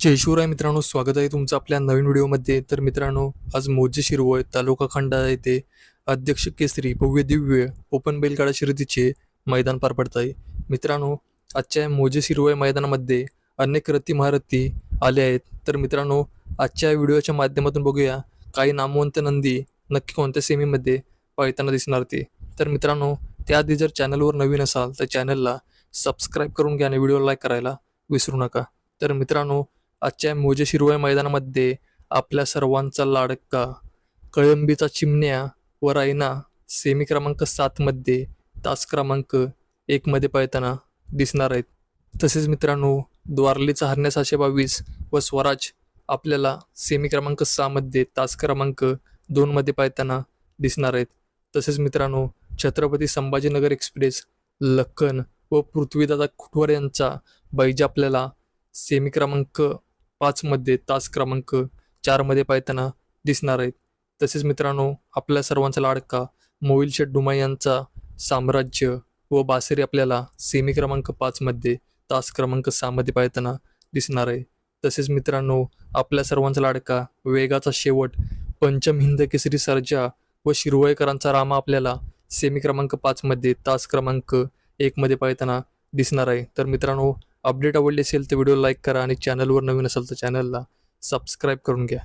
जय शिवराय मित्रांनो स्वागत आहे तुमचं आपल्या नवीन व्हिडिओमध्ये. तर मित्रांनो आज मोजे शिरवळ तालुका खंडा येथे अध्यक्ष केसरी भव्य दिव्य ओपन बैलगाडा शर्यतीचे मैदान पार पडत आहे. मित्रांनो आजच्या मोजे शिरवळ मैदानामध्ये अनेक रथी महारथी आले आहेत. तर मित्रांनो आजच्या व्हिडिओच्या माध्यमातून बघूया काही नामवंत नंदी नक्की कोणत्या सेमीमध्ये पळताना दिसणार ते. तर मित्रांनो त्याआधी जर चॅनलवर नवीन असाल तर चॅनलला सबस्क्राईब करून घ्या आणि व्हिडिओ लाईक करायला विसरू नका. तर मित्रांनो आजच्या मोजे मैदानामध्ये आपल्या सर्वांचा लाडका कळंबीचा चिमण्या व रायना सेमी क्रमांक सातमध्ये तास क्रमांक एकमध्ये पळताना दिसणार आहेत. तसेच मित्रांनो द्वारलीचा हरण्या सहाशे बावीस व स्वराज आपल्याला सेमी क्रमांक सहामध्ये तास क्रमांक दोनमध्ये पळताना दिसणार आहेत. तसेच मित्रांनो छत्रपती संभाजीनगर एक्सप्रेस लखन व पृथ्वीदादा खुटवर यांचा बैज आपल्याला सेमी क्रमांक पाचमध्ये तास क्रमांक चारमध्ये पाहताना दिसणार आहेत. तसेच मित्रांनो आपल्या सर्वांचा लाडका मोहिल शेठ डुमा यांचा साम्राज्य व बासरी आपल्याला सेमी क्रमांक पाचमध्ये तास क्रमांक सहामध्ये पाहताना दिसणार आहे. तसेच मित्रांनो आपल्या सर्वांचा लाडका वेगाचा शेवट पंचम हिंद केसरी सर्जा व शिरवयकरांचा रामा आपल्याला सेमी क्रमांक पाचमध्ये तास क्रमांक एकमध्ये पाहताना दिसणार आहे. तर मित्रांनो अपडेट आवडली असेल तर व्हिडिओ लाईक करा आणि चॅनलवर नवीन असेल तर चॅनलला सबस्क्राईब करून घ्या.